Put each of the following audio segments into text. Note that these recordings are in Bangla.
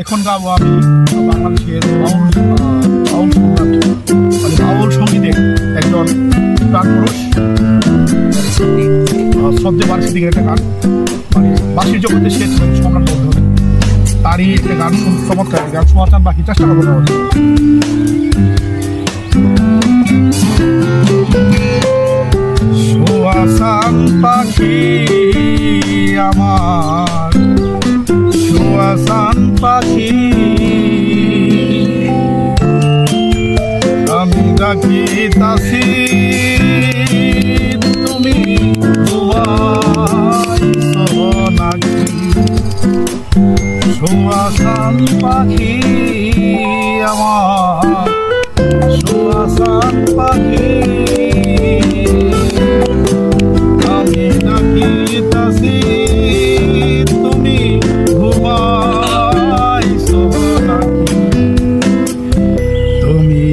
এখন গাবো আমি বাংলাদেশের বাউল বাউল মানে বাউল সঙ্গীতের একজন প্রাণ পুরুষ। শ্রদ্ধে বার্ষিকের একটা গান। মানে বাসির জগতে সে সম্রাট বলতে হবে। তারই একটা গান চমৎকার গান। শোনাতাম বাকি চেষ্টা করব পাখি আমি তুমি নাকি শোয়াশান পাখি আমার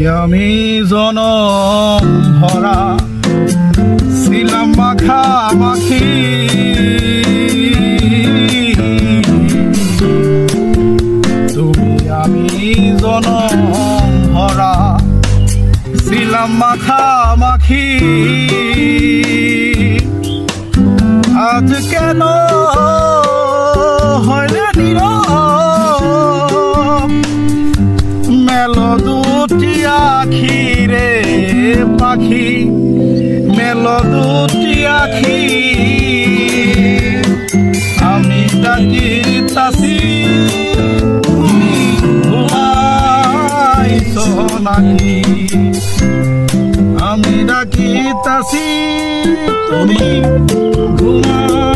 আমি জনম ভরা ছিলাম মাখা মাখি। তুমি আমি জনম ভরা ছিলাম আজ কেন পাখি মেল দুটি আখি। আমি ডাকি তাসি আমি ডাকি তাসি তুমি নাকি